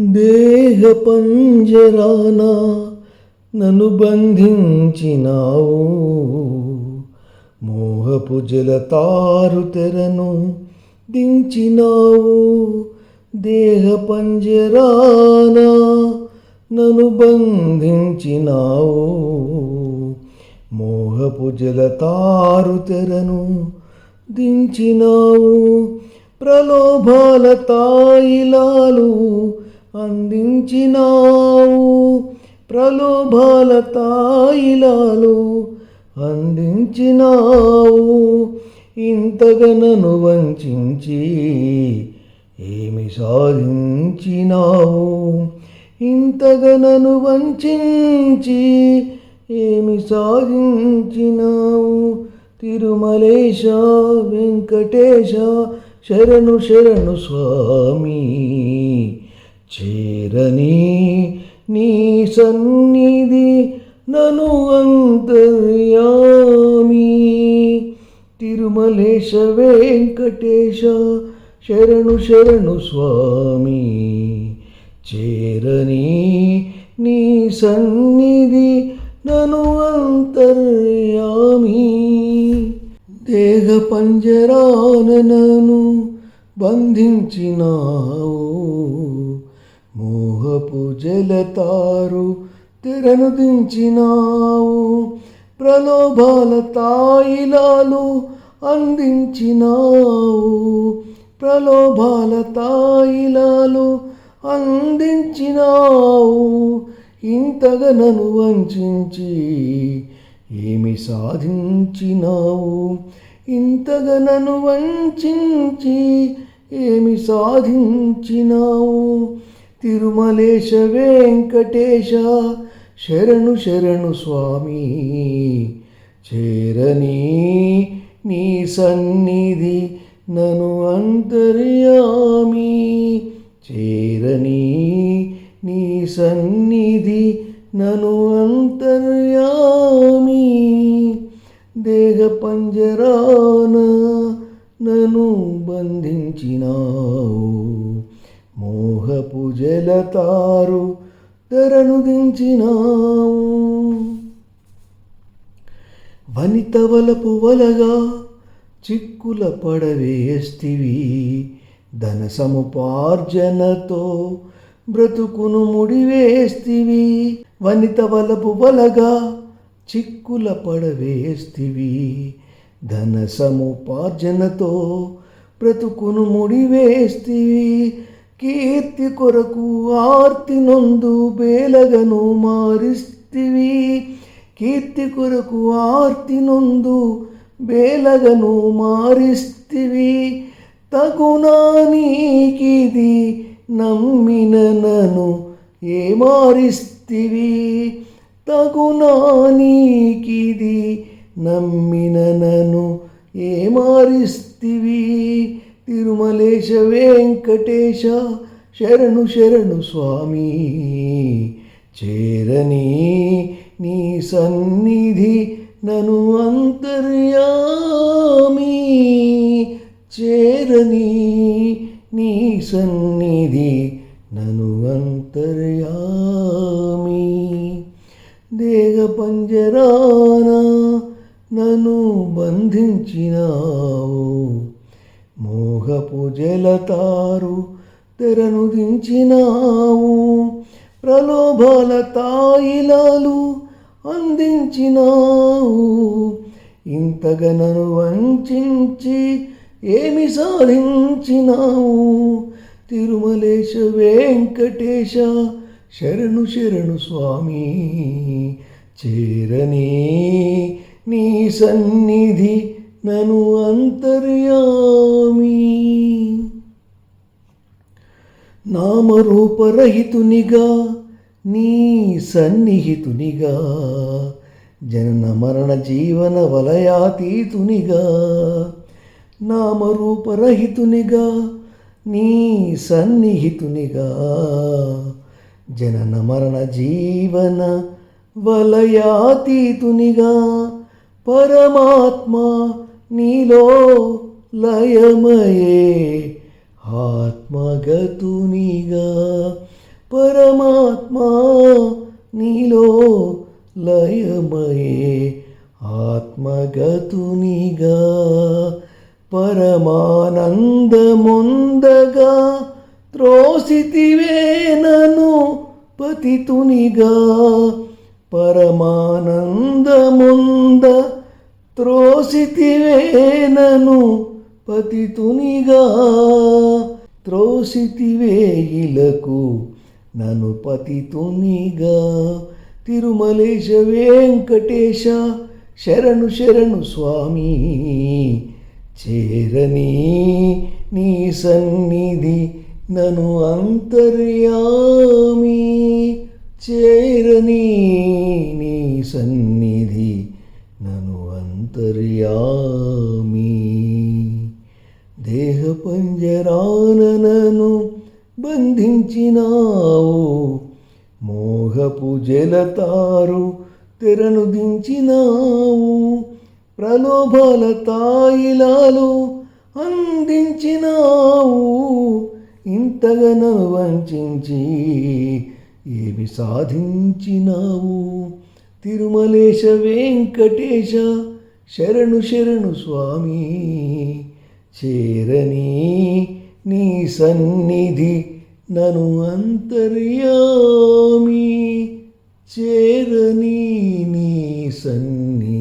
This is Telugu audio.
దేహ పంజరాన నను బంధించినావు. మోహపు జలతారు తెరను దించినావు. దేహ పంజరాన నను బంధించినావు. మోహపు జలతారు తెరను దించినావు. ప్రలోభాల తాయిలాలు అందించినావు. ప్రలోభాల తాయిలాలు అందించినావు. ఇంతగా నన్ను వంచించి ఏమి సాధించినావు? ఇంతగా నన్ను వంచించి ఏమి సాధించినావు? తిరుమలేశ వెంకటేశ శరణు శరణు స్వామి చేరని నీ సన్నిధి నను అంతర్యామి. తిరుమలేశ వెంకటేశ శరణు శరణు స్వామి. చేరని నీ సన్నిధి నను అంతర్యామి. దేహ పంజరాన నన్ను బంధించినావు. పూజలతారు తెరను దించినావు ప్రలోభాల తాయిలాలు అందించినావు. ప్రలోభాల తాయిలాలు అందించినావు. ఇంతగా నన్ను వంచించి ఏమి సాధించినావు? ఇంతగా నన్ను వంచించి ఏమి సాధించినావు? తిరుమలేశ వెంకటేశ. శరణు శరణు స్వామి చేరని నీ సన్నిధి నను అంతర్యామి. చేరని నీ సన్నిధి నను అంతర్యామి. దేహ పంజరాన నను బంధించినావు. మోహపు జలతారు ధరను దించినావు వనిత వలపు వలగా చిక్కుల పడవేస్తివి. ధన సముపార్జనతో బ్రతుకును ముడివేస్తివి. వనిత వలపు వలగా చిక్కుల పడవేస్తివి. ధన సముపార్జనతో బ్రతుకును ముడివేస్తివి. కీర్తి కొరకు ఆర్తి నొందు బేలగను మారిస్తివి. కీర్తి కొరకు ఆర్తి నొందు బేలగను మారిస్తివి. తగునా నీకిది నమ్మిన నను ఏ మారిస్తివి తగునా నీకిది నమ్మిన నను ఏ మారిస్తివి తిరుమలేశ వెంకటేశ. శరణు శరణు స్వామి చేరని నీ సన్నిధి నను అంతర్యామి. చేరని నీ సన్నిధి నను అంతర్యామి. దేహ పంజరాన నన్ను బంధించినావు. మోహపు జలతారు తెరను దించినావు ప్రలోభాల తాయిలాలు అందించినావు. ఇంతగా నన్ను వంచించి ఏమి సాధించినావు? తిరుమలేశ వెంకటేశ శరణు శరణు స్వామి చేరని నీ సన్నిధి నను అంతర్యామి. నామరూపరహితునిగా నీ సన్నిహితునిగా జనన మరణ జీవన వలయాతీతునిగా నామరూపరహితునిగా నీ సన్నిహితునిగా జనన మరణ జీవన వలయాతీతునిగా పరమాత్మ నీలో లయమయే ఆత్మగతునిగా. పరమాత్మా నీలో లయమయే ఆత్మగతునిగా. పరమానందముందగా త్రోసితివేనను పతితునిగా. పరమానందముంద త్రోసితివేనను పతితునిగా. త్రోసితివే ఇలకు నను పతితునిగా. తిరుమలేశ వెంకటేశ శరణు శరణు స్వామి చేరని నీ సన్నిధి నను అంతర్యామి. చేరని అంతర్యామి దేహ పంజరానను బంధించినావు. మోహపు జలతారు తెరను దించినావు ప్రలోభాల తాయిలాలు అందించినావు. ఇంతగా నన్ను వంచించి ఏమి సాధించినావు? తిరుమలేశ వెంకటేశ శరణు శరణు స్వామి చేరని నీ సన్నిధి నను అంతర్యామి చేరని నీ సన్నిధి